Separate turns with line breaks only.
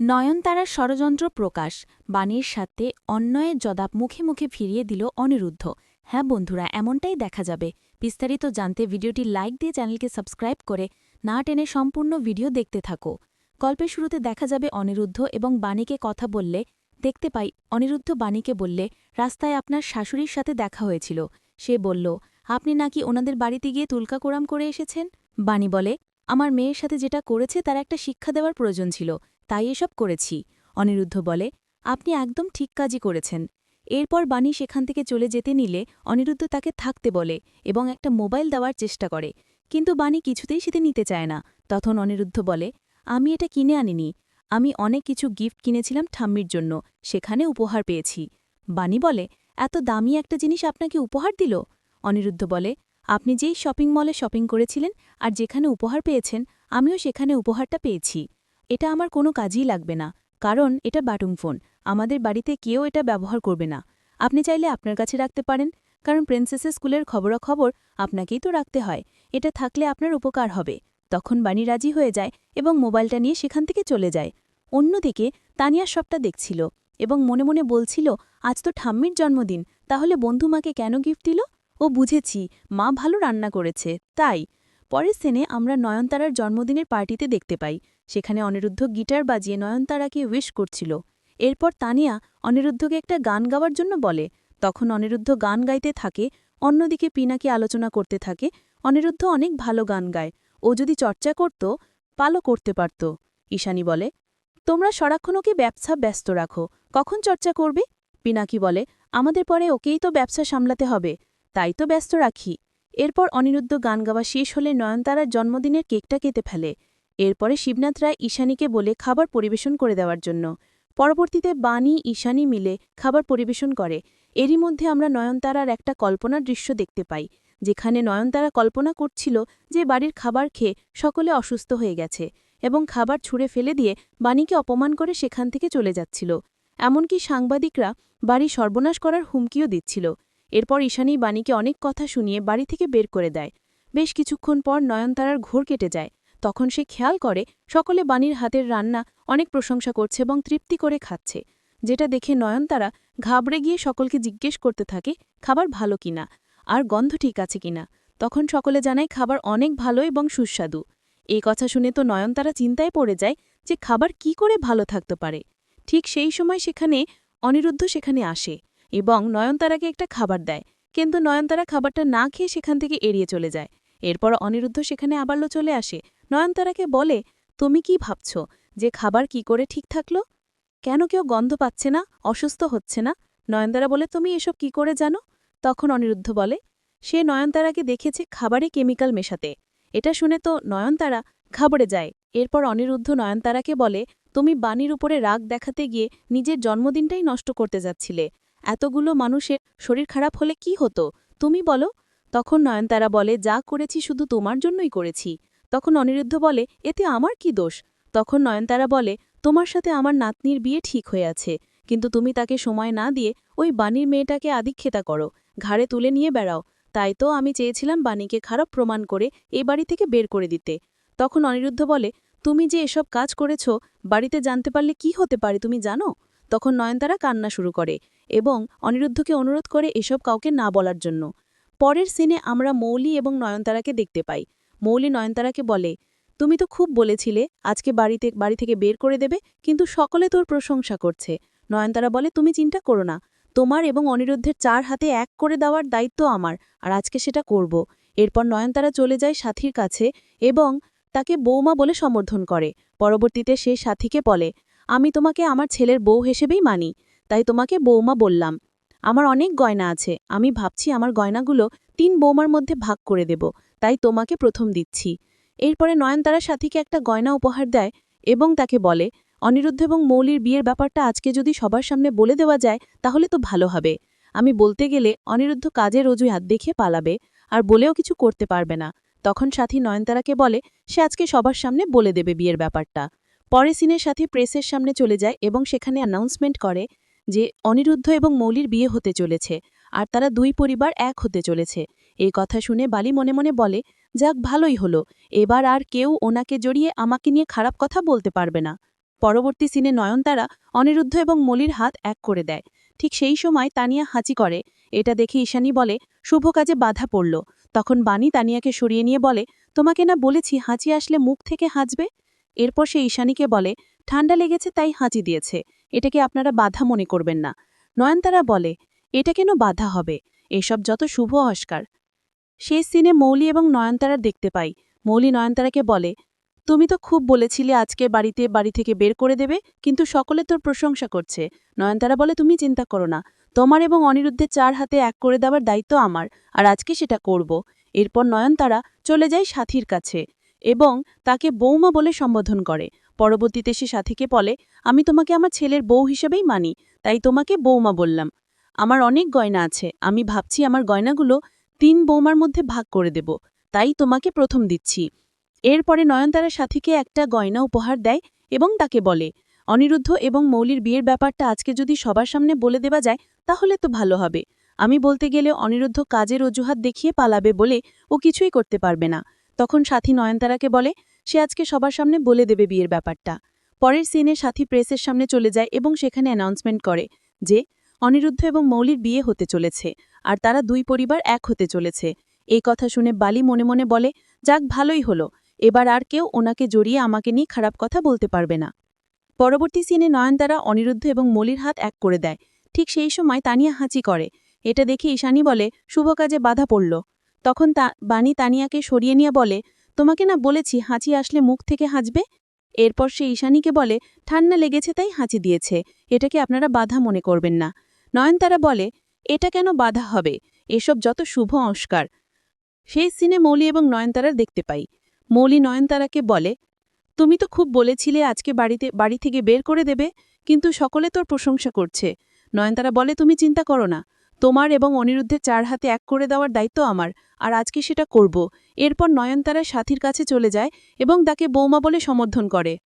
নয়নতারার ষড়যন্ত্র প্রকাশ, বাণীর সাথে অন্যয়ের জদাব মুখে মুখে ফিরিয়ে দিল অনিরুদ্ধ। হ্যাঁ বন্ধুরা, এমনটাই দেখা যাবে। বিস্তারিত জানতে ভিডিওটি লাইক দিয়ে চ্যানেলকে সাবস্ক্রাইব করে না টেনে সম্পূর্ণ ভিডিও দেখতে থাকো। গল্পের শুরুতে দেখা যাবে অনিরুদ্ধ এবং বাণীকে কথা বললে, দেখতে পাই অনিরুদ্ধ বাণীকে বললে, রাস্তায় আপনার শাশুড়ির সাথে দেখা হয়েছিল। সে বলল, আপনি নাকি ওনাদের বাড়িতে গিয়ে তুলকা কোরাম করে এসেছেন? বাণী বলে আমার মেয়ের সাথে যেটা করেছে তার একটা শিক্ষা দেওয়ার প্রয়োজন ছিল, তাই এসব করেছি। অনিরুদ্ধ বলে, আপনি একদম ঠিক কাজই করেছেন। এরপর বাণী সেখান থেকে চলে যেতে নিলে অনিরুদ্ধ তাকে থাকতে বলে এবং একটা মোবাইল দেওয়ার চেষ্টা করে। কিন্তু বাণী কিছুতেই সেতে নিতে চায় না। তখন অনিরুদ্ধ বলে, আমি এটা কিনে আনিনি। আমি অনেক কিছু গিফট কিনেছিলাম ঠাম্মির জন্য, সেখানে উপহার পেয়েছি। বাণী বলে, এত দামি একটা জিনিস আপনাকে উপহার দিল? অনিরুদ্ধ বলে আপনি যেই শপিং মলে শপিং করেছিলেন আর যেখানে উপহার পেয়েছেন, আমিও সেখানে উপহারটা পেয়েছি। এটা আমার কোনো কাজই লাগবে না, কারণ এটা বাটুম ফোন। আমাদের বাড়িতে কেউ এটা ব্যবহার করবে না। আপনি চাইলে আপনার কাছে রাখতে পারেন, কারণ প্রিন্সেসের স্কুলের খবরাখবর আপনাকেই তো রাখতে হয়। এটা থাকলে আপনার উপকার হবে। তখন বাণী রাজি হয়ে যায় এবং মোবাইলটা নিয়ে সেখান থেকে চলে যায়। অন্যদিকে, তানিয়া সবটা দেখছিল এবং মনে মনে বলছিল, আজ তো ঠাম্মির জন্মদিন, তাহলে বন্ধু মাকে কেন গিফট দিল? ও বুঝেছি, মা ভালো রান্না করেছে। তাই, পরের সেনে আমরা নয়নতারার জন্মদিনের পার্টিতে দেখতে পাই। সেখানে অনিরুদ্ধ গিটার বাজিয়ে নয়নতারাকে উইশ করছিল। এরপর তানিয়া অনিরুদ্ধকে একটা গান গাওয়ার জন্য বলে। তখন অনিরুদ্ধ গান গাইতে থাকে, অন্যদিকে পিনাকি আলোচনা করতে থাকে। অনিরুদ্ধ অনেক ভালো গান গায়। ও যদি চর্চা করত পালো করতে পারত। ঈশানী বলে, তোমরা সারাক্ষণ ওকে ব্যবসা ব্যস্ত রাখো। কখন চর্চা করবে? পিনাকি বলে, আমাদের পরে ওকেই তো ব্যবসা সামলাতে হবে। তাই তো ব্যস্ত রাখি। এরপর অনিরুদ্ধ গান গাওয়া শেষ হলে নয়নতারার জন্মদিনের কেকটা কেটে ফেলে। এরপরে শিবনাথ রায় ঈশানীকে বলে খাবার পরিবেশন করে দেওয়ার জন্য। পরবর্তীতে বাণী, ঈশানী মিলে খাবার পরিবেশন করে। এরই মধ্যে আমরা নয়নতারার একটা কল্পনার দৃশ্য দেখতে পাই, যেখানে নয়নতারা কল্পনা করছিল যে বাড়ির খাবার খেয়ে সকলে অসুস্থ হয়ে গেছে এবং খাবার ছুঁড়ে ফেলে দিয়ে বাণীকে অপমান করে সেখান থেকে চলে যাচ্ছিল। এমনকি সাংবাদিকরা বাড়ি সর্বনাশ করার হুমকিও দিচ্ছিল। এরপর ঈশানী বাণীকে অনেক কথা শুনিয়ে বাড়ি থেকে বের করে দেয়। বেশ কিছুক্ষণ পর নয়নতারার ঘোর কেটে যায়। তখন সে খেয়াল করে, সকলে বাণীর হাতের রান্না অনেক প্রশংসা করছে এবং তৃপ্তি করে খাচ্ছে। যেটা দেখে নয়নতারা ঘাবড়ে গিয়ে সকলকে জিজ্ঞেস করতে থাকে, খাবার ভালো কিনা আর গন্ধ ঠিক আছে কিনা তখন সকলে জানায়, খাবার অনেক ভালো এবং সুস্বাদু। এই কথা শুনে তো নয়নতারা চিন্তায় পড়ে যায় যে, খাবার কি করে ভালো থাকতে পারে? ঠিক সেই সময় সেখানে অনিরুদ্ধ সেখানে আসে। এবং নয়নতারাকে একটা খাবার দেয়। কিন্তু নয়নতারা খাবারটা না খেয়ে সেখান থেকে এড়িয়ে চলে যায়। এরপর অনিরুদ্ধ সেখানে আবারও চলে আসে। নয়নতারাকে বলে, তুমি কি ভাবছ যে খাবার কি করে ঠিক থাকল? কেন কেউ গন্ধ পাচ্ছে না, অসুস্থ হচ্ছে না? নয়নতারা বলে, তুমি এসব কি করে জানো? তখন অনিরুদ্ধ বলে, সে নয়নতারাকে দেখেছে খাবারে কেমিক্যাল মেশাতে। এটা শুনে তো নয়নতারা ঘাবড়ে যায়। এরপর অনিরুদ্ধ নয়নতারাকে বলে, তুমি বাণীর উপরে রাগ দেখাতে গিয়ে নিজের জন্মদিনটাই নষ্ট করতে যাচ্ছিলে। এতগুলো মানুষের শরীর খারাপ হলে কি হতো? তুমি বলো। তখন নয়নতারা বলে, যা করেছি শুধু তোমার জন্যই করেছি। তখন অনিরুদ্ধ বলে, এতে আমার কি দোষ? তখন নয়নতারা বলে, তোমার সাথে আমার নাতনির বিয়ে ঠিক হয়ে আছে, কিন্তু তুমি তাকে সময় না দিয়ে ওই বাণীর মেয়েটাকে আদিক্ষেতা করো, ঘাড়ে তুলে নিয়ে বেড়াও। তাই তো আমি চেয়েছিলাম বাণীকে খারাপ প্রমাণ করে এই বাড়ি থেকে বের করে দিতে। তখন অনিরুদ্ধ বলে, তুমি যে এসব কাজ করেছ, বাড়িতে জানতে পারলে কি হতে পারে তুমি জানো? তখন নয়নতারা কান্না শুরু করে এবং অনিরুদ্ধকে অনুরোধ করে এসব কাউকে না বলার জন্য। পরের সিনে আমরা মৌলি এবং নয়নতারাকে দেখতে পাই। মৌলি নয়নতারাকে বলে, তুমি তো খুব বলেছিলে, আজকে বাড়িতে, বাড়ি থেকে বের করে দেবে, কিন্তু সকলে তোর প্রশংসা করছে। নয়নতারা বলে, তুমি চিন্তা করো না, তোমার এবং অনিরুদ্ধের চার হাতে এক করে দেওয়ার দায়িত্ব আমার, আর আজকে সেটা করব। এরপর নয়নতারা চলে যায় সাথীর কাছে এবং তাকে বৌমা বলে সমর্থন করে। পরবর্তীতে সে সাথীকে বলে, আমি তোমাকে আমার ছেলের বউ হিসেবেই মানি। তাই তোমাকে বৌমা বললাম। আমার অনেক গয়না আছে। আমি ভাবছি আমার গয়নাগুলো তিন বৌমার মধ্যে ভাগ করে দেব। তাই তোমাকে প্রথম দিচ্ছি। এরপরে নয়নতারা সাথীকে একটা গয়না উপহার দেয় এবং তাকে বলে, অনিরুদ্ধ এবং মৌলির বিয়ের ব্যাপারটা আজকে যদি সবার সামনে বলে দেওয়া যায়, তাহলে তো ভালো হবে। আমি বলতে গেলে অনিরুদ্ধ কাজের হাত দেখে পালাবে আর বলেও কিছু করতে পারবে না। তখন সাথী নয়নতারাকে বলে, সে আজকে সবার সামনে বলে দেবে বিয়ের ব্যাপারটা। পরে সিনের সাথে প্রেসের সামনে চলে যায় এবং সেখানে অ্যানাউন্সমেন্ট করে যে অনিরুদ্ধ এবং মৌলির বিয়ে হতে চলেছে, আর তারা দুই পরিবার এক হতে চলেছে। এই কথা শুনে বালি মনে মনে বলে, যাক, ভালোই হলো। এবার আর কেউ ওনাকে জড়িয়ে আমাকে নিয়ে খারাপ কথা বলতে পারবে না। পরবর্তী সিনে নয়নতারা অনিরুদ্ধ এবং মলির হাত এক করে দেয়। ঠিক সেই সময় তানিয়া হাঁচি করে। এটা দেখে ঈশানী বলে, শুভ কাজে বাধা পড়ল। তখন বাণী তানিয়াকে সরিয়ে নিয়ে বলে, তোমাকে না বলেছি হাঁচি আসলে মুখ থেকে হাঁচবে? এরপর সে ঈশানীকে বলে ঠান্ডা লেগেছে তাই হাঁচি দিয়েছে। এটাকে আপনারা বাধা মনে করবেন না। নয়নতারা বলে, এটা কেন বাধা হবে? এসব যত শুভ অস্কার। শেষ সিনে মৌলি এবং নয়নতারা দেখতে পাই। মৌলি নয়নতারাকে বলে, তুমি তো খুব বলেছিলে আজকে বাড়িতে বাড়ি থেকে বের করে দেবে, কিন্তু সকলে তোর প্রশংসা করছে। নয়নতারা বলে, তুমি চিন্তা করো না। তোমার এবং অনিরুদ্ধের চার হাতে এক করে দেওয়ার দায়িত্ব আমার, আর আজকে সেটা করব। এরপর নয়নতারা চলে যায় সাথীর কাছে এবং তাকে বৌমা বলে সম্বোধন করে। পরবর্তীতে সে সাথীকে বলে, আমি তোমাকে আমার ছেলের বউ হিসেবেই মানি, তাই তোমাকে বৌমা বললাম। আমার অনেক গয়না আছে, আমি ভাবছি আমার গয়নাগুলো তিন বৌমার মধ্যে ভাগ করে দেব, তাই তোমাকে প্রথম দিচ্ছি। এরপরে নয়নতারা সাথীকে একটা গয়না উপহার দেয় এবং তাকে বলে, অনিরুদ্ধ এবং মৌলির বিয়ের ব্যাপারটা আজকে যদি সবার সামনে বলে দেওয়া যায়, তাহলে তো ভালো হবে। আমি বলতে গেলে অনিরুদ্ধ কাজের অজুহাত দেখিয়ে পালাবে বলে ও কিছুই করতে পারবে না। তখন সাথী নয়নতারাকে বলে সে আজকে সবার সামনে বলে দেবে বিয়ের ব্যাপারটা। পরের সিনে সাথী প্রেসের সামনে চলে যায় এবং সেখানে অ্যানাউন্সমেন্ট করে যে, অনিরুদ্ধ এবং মৌলির বিয়ে হতে চলেছে আর তারা দুই পরিবার এক হতে চলেছে। এই কথা শুনে বালি মনে মনে বলে, যাক, ভালোই হলো। এবার আর কেউ ওনাকে জড়িয়ে আমাকে নিয়ে খারাপ কথা বলতে পারবে না। পরবর্তী সিনে নয়নতারা অনিরুদ্ধ এবং মলির হাত এক করে দেয়। ঠিক সেই সময় তানিয়া হাঁচি করে। এটা দেখে ঈশানী বলে, শুভ কাজে বাধা পড়ল। তখন তা, বাণী তানিয়াকে সরিয়ে নিয়ে বলে তোমাকে না বলেছি হাঁচি আসলে মুখ থেকে হাঁচবে? এরপর সে ঈশানীকে বলে, ঠান্ডা লেগেছে তাই হাঁচি দিয়েছে। এটাকে আপনারা বাধা মনে করবেন না। নয়নতারা বলে, এটা কেন বাধা হবে? এসব যত শুভ অস্কার। সেই সিনে মৌলি এবং নয়নতারার দেখতে পাই। মৌলি নয়নতারাকে বলে, তুমি তো খুব বলেছিলে আজকে বাড়িতে, বাড়ি থেকে বের করে দেবে, কিন্তু সকলে তোর প্রশংসা করছে। নয়নতারা বলে, তুমি চিন্তা করো না। তোমার এবং অনিরুদ্ধের চার হাতে এক করে দেওয়ার দায়িত্ব আমার, আর আজকে সেটা করব। এরপর নয়নতারা সাথীর কাছে চলে যায় এবং তাকে বৌমা বলে সমর্থন করে।